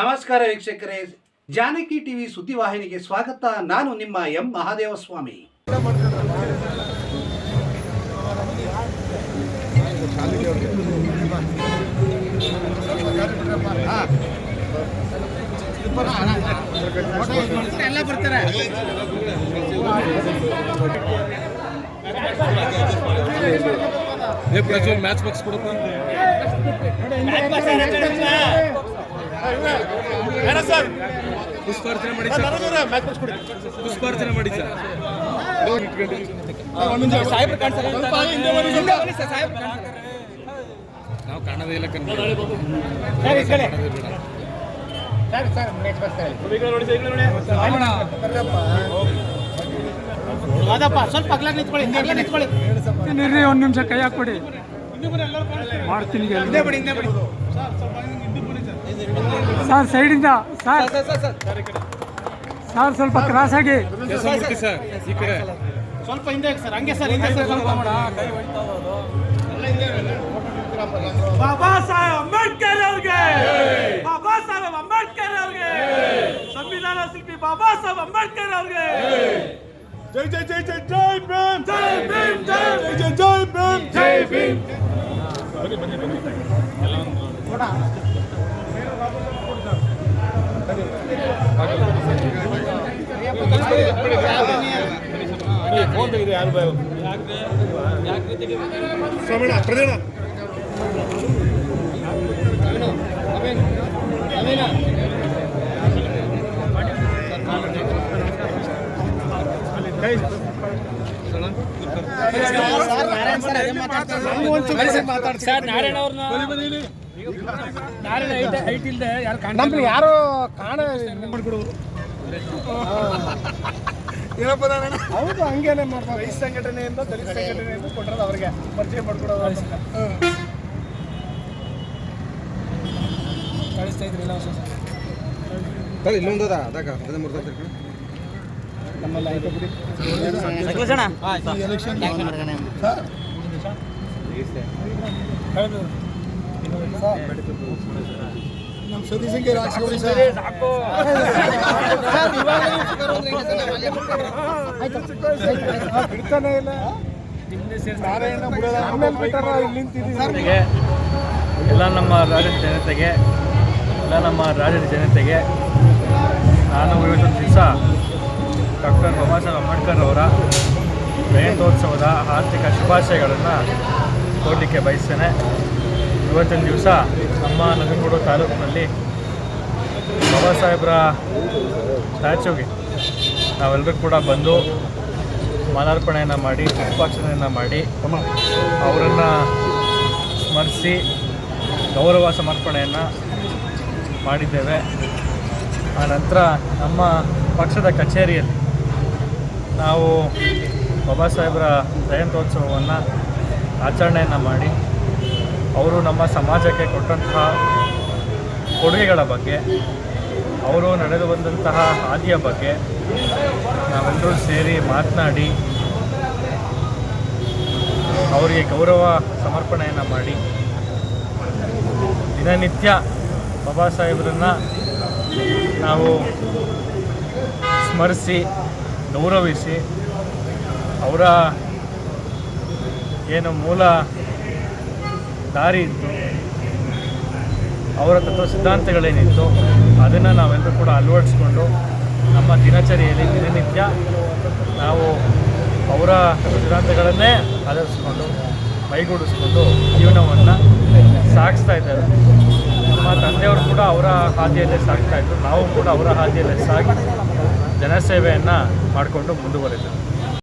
ನಮಸ್ಕಾರ ವೀಕ್ಷಕರೇ. ಜಾನಕಿ ಟಿವಿ ಸುದ್ದಿವಾಹಿನಿಗೆ ಸ್ವಾಗತ. ನಾನು ನಿಮ್ಮ ಎಂ ಮಹಾದೇವ ಸ್ವಾಮಿ ಎಲ್ಲ ಬರ್ತಾರೆ ಮ್ಯಾಚ್ ಬಾಕ್ಸ್ ಕೊಡಪ್ಪ ಪುಷ್ಪಾರ್ಚನೆ ಮಾಡಿ ಪುಷ್ಪಾರ್ಚನೆ ಮಾಡಿ ಸರ್. ನಾವು ಕಾಣದೇ ಇಲ್ಲ ಸ್ವಲ್ಪ ನಿಂತ್ಕೊಳ್ಳಿ ನಿಂತ್ಕೊಳ್ಳಿ. ನಿರ್ರಿ ಒಂದು ನಿಮಿಷ ಕೈ ಹಾಕೊಡಿ ಮಾಡ್ತೀನಿ ಈಗ ಹಿಂದೆ ಬಿಡಿ ಹಿಂದೆ ಬಿಡಿ ಸರ್ ಸೈಡಿಂದ ಸರ್. ಸರ್ ಸ್ವಲ್ಪ ಕ್ರಾಸ್ ಆಗಿ ಮೂರ್ತಿ ಸರ್ ಈ ಕಡೆ ಸ್ವಲ್ಪ ಹಿಂದೆ ಹಾಕಿ ಸರ್ ಹಂಗೆ ಸರ್ ಹಿಂದೆ ಸರ್ ಸ್ವಲ್ಪ ಬಾಬಾ ಸಾಹೇಬ್ ಅಂಬೇಡ್ಕರ್ ಅವ್ರಿಗೆ. ಬಾಬಾ ಸಾಹೇಬ್ ಅಂಬೇಡ್ಕರ್ ಅವ್ರಿಗೆ. ಸಂವಿಧಾನ ಶಿಲ್ಪಿ ಬಾಬಾ ಸಾಹೇಬ್ ಅಂಬೇಡ್ಕರ್ ಅವ್ರಿಗೆ. ಜೈ ಜೈ ಜೈ ಜೈ ಜೈ ಭೀಮ್. ಜೈ ಭೀಮ್ ಜೈ ಜೈ ಜೈ ಭೀಮ್. ಜೈ ಭೀಮ್. ಸರ್ ನಾರಾಯಣ ಅವ್ರನ್ನ ನಾರಾಯಣ ಐಟ್ ಐಟ್ ಇಲ್ದೆ ಯಾರು ನಮ್ಗೆ ಯಾರು ಕಾಣ ಹೌದು ಹಂಗೇನೆ ಮಾಡ್ತಾರೆ ರೈತ ಸಂಘಟನೆಯಿಂದ ದಲಿತ ಸಂಘಟನೆಯಿಂದ ಕೊಟ್ಟರೆ ಅವ್ರಿಗೆ ಪರಿಚಯ ಮಾಡ್ಕೊಡೋದು ಕಳಿಸ್ತಾ ಇದ್ರಿ ಸರ್ ಸರ್ ಇಲ್ಲೊಂದದ ಅದಾಗ ಹದಿನೈದು ಮೂರು ನಮ್ಮಲ್ಲಿ ಆಯ್ತು ಬಿಡಿ. ನಮ್ಮ ಸತೀಶಂಗೆ ಸರ್ ಬಿಡ್ತಾನೆ ಇಲ್ಲ. ಎಲ್ಲ ನಮ್ಮ ರಾಜ್ಯದ ಜನತೆಗೆ ಎಲ್ಲ ನಮ್ಮ ರಾಜ್ಯದ ಜನತೆಗೆ ನಾನು ಇವತ್ತೊಂದು ದಿವಸ ಡಾಕ್ಟರ್ ಬಾಬಾ ಸಾಹೇಬ್ ಅಂಬೇಡ್ಕರ್ ಅವರ ಜಯಂತ್ಯೋತ್ಸವದ ಆರ್ಥಿಕ ಶುಭಾಶಯಗಳನ್ನು ಕೊಡಲಿಕ್ಕೆ ಬಯಸ್ತೇನೆ. ಇವತ್ತಿನ ದಿವಸ ನಮ್ಮ ನಂಜನಗೂಡು ತಾಲೂಕಿನಲ್ಲಿ ಬಾಬಾ ಸಾಹೇಬ್ರ ಸ್ಟ್ಯಾಚ್ಯೂಗೆ ನಾವೆಲ್ಲರೂ ಕೂಡ ಬಂದು ಮಾಲಾರ್ಪಣೆಯನ್ನು ಮಾಡಿ, ಪುಷ್ಪಾರ್ಚನೆಯನ್ನು ಮಾಡಿ ಅವರನ್ನು ಸ್ಮರಿಸಿ ಗೌರವ ಸಮರ್ಪಣೆಯನ್ನು ಮಾಡಿದ್ದೇವೆ. ಆ ನಂತರ ನಮ್ಮ ಪಕ್ಷದ ಕಚೇರಿಯಲ್ಲಿ ನಾವು ಬಾಬಾ ಸಾಹೇಬರ ಜಯಂತ್ಯೋತ್ಸವವನ್ನು ಆಚರಣೆಯನ್ನು ಮಾಡಿ ಅವರು ನಮ್ಮ ಸಮಾಜಕ್ಕೆ ಕೊಟ್ಟಂತಹ ಕೊಡುಗೆಗಳ ಬಗ್ಗೆ, ಅವರು ನಡೆದು ಬಂದಂತಹ ಹಾದಿಯ ಬಗ್ಗೆ ನಾವೆಲ್ಲರೂ ಸೇರಿ ಮಾತನಾಡಿ, ಅವರಿಗೆ ಗೌರವ ಸಮರ್ಪಣೆಯನ್ನು ಮಾಡಿ, ದಿನನಿತ್ಯ ಬಾಬಾ ಸಾಹೇಬರನ್ನು ನಾವು ಸ್ಮರಿಸಿ, ಗೌರವಿಸಿ, ಅವರ ಏನು ಮೂಲ ದಾರಿ ಇತ್ತು. ಅವರ ತತ್ವ ಸಿದ್ಧಾಂತಗಳೇನಿತ್ತು, ಅದನ್ನು ನಾವೆಲ್ಲರೂ ಕೂಡ ಅಳವಡಿಸ್ಕೊಂಡು ನಮ್ಮ ದಿನಚರಿಯಲ್ಲಿ ದಿನನಿತ್ಯ ನಾವು ಅವರ ಸಿದ್ಧಾಂತಗಳನ್ನೇ ಆಧರಿಸ್ಕೊಂಡು, ಮೈಗೂಡಿಸ್ಕೊಂಡು ಜೀವನವನ್ನು ಸಾಗಿಸ್ತಾ ಇದ್ದಾರೆ ನಮ್ಮ ತಂದೆಯವರು ಕೂಡ ಅವರ ಹಾದಿಯಲ್ಲೇ ಇದ್ದರು ನಾವು ಕೂಡ ಅವರ ಹಾದಿಯಲ್ಲೇ ಸಾಗಿ ಜನಸೇವೆಯನ್ನು ಮಾಡಿಕೊಂಡು ಮುಂದುವರೆದೆವು.